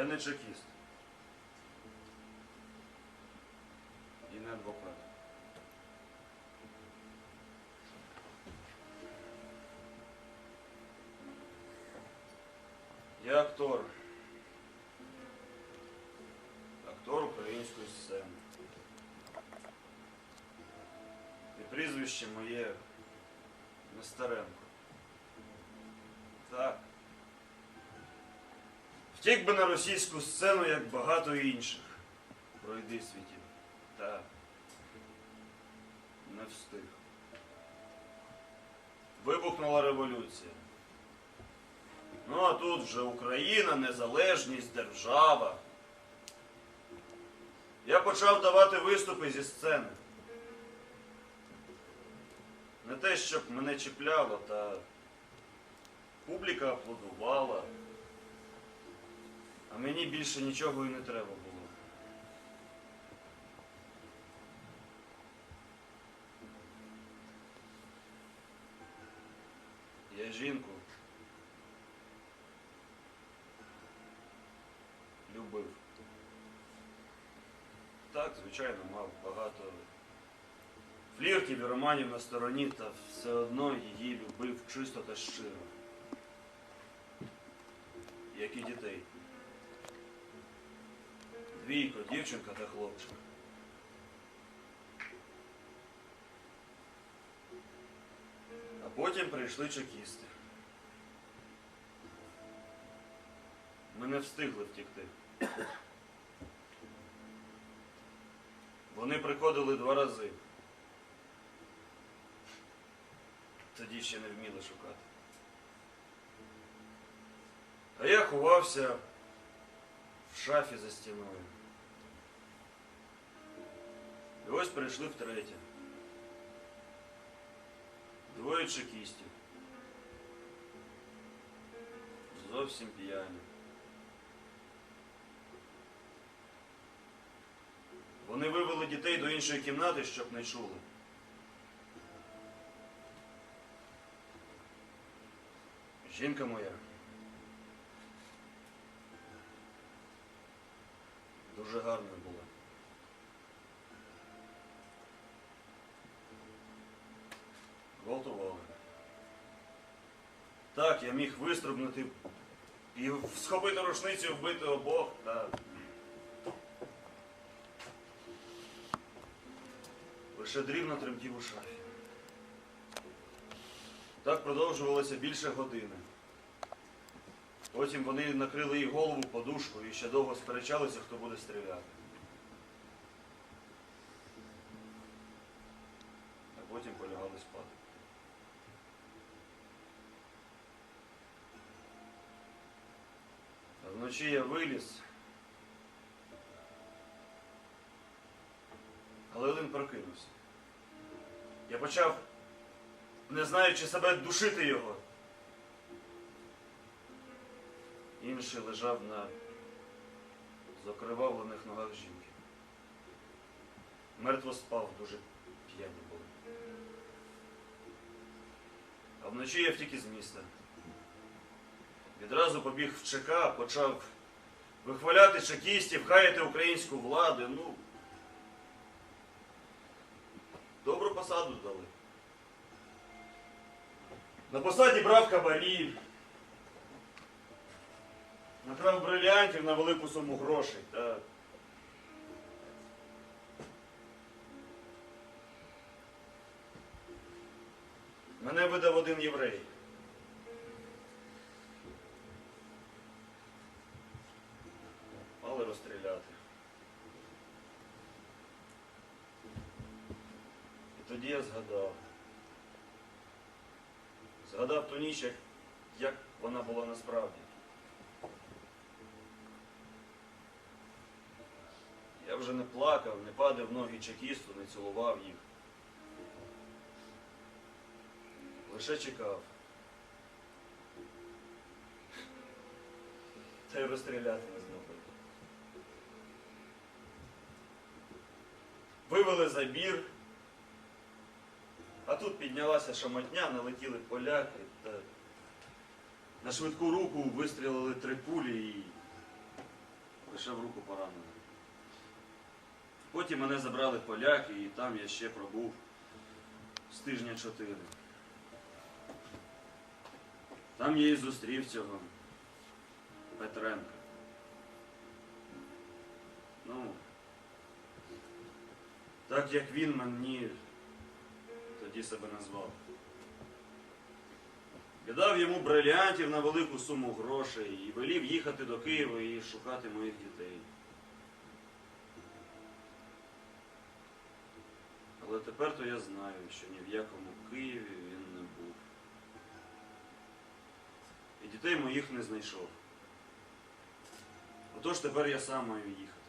Я не чекіст. І не адвокат. Я актор. Актор української сцени. І прізвище моє Нестеренко. Так. Втік би на російську сцену, як багато інших. Пройди світів. Так. Не встиг. Вибухнула революція. Ну а тут вже Україна, незалежність, держава. Я почав давати виступи зі сцени. Не те, щоб мене чіпляло, та публіка аплодувала. А мені більше нічого і не треба було. Я жінку любив. Так, звичайно, мав багато фліртів і романів на стороні, та все одно її любив чисто та щиро. Як і дітей. Двійко, дівчинка та хлопчик. А потім прийшли чекісти. Ми не встигли втікти. Вони приходили два рази. Тоді ще не вміли шукати. А я ховався шафі за стіною. І ось прийшли втретє. Двоє чекістів. Зовсім п'яні. Вони вивели дітей до іншої кімнати, щоб не чули. Жінка моя. Дуже гарною була. Гвалтували. Так, я міг вистрибнути і схопити рушницю, вбити обох, та лише дрібно тремтів у шафі. Так продовжувалося більше години. Потім вони накрили їй голову подушкою і ще довго сперечалися, хто буде стріляти. А потім полягали спати. А вночі я виліз. Але один прокинувся. Я почав, не знаючи себе, душити його. Інший лежав на закривавлених ногах жінки. Мертво спав, дуже п'яні були. А вночі я втік із міста. Відразу побіг в ЧК, почав вихваляти чекістів, хаяти українську владу. Ну, добру посаду дали. На посаді брав кабарів. Накрав брилянтів на велику суму грошей. Та... Мене видав один єврей. Мали розстріляти. І тоді я згадав. Згадав ту ніч, як вона була насправді. Я вже не плакав, не падав ноги чекісту, не цілував їх. Лише чекав. Та й розстріляти не змогли. Вивели забір, а тут піднялася шамотня, налетіли поляки та на швидку руку вистрілили три кулі і лише в руку поранений. Потім мене забрали поляки, і там я ще пробув з тижня чотири. Там я і зустрів цього Петренка. Ну, так як він мені тоді себе назвав. Я дав йому брилянтів на велику суму грошей і велів їхати до Києва і шукати моїх дітей. Але тепер то я знаю, що ні в якому Києві він не був. І дітей моїх не знайшов. Отож тепер я сам маю їхати.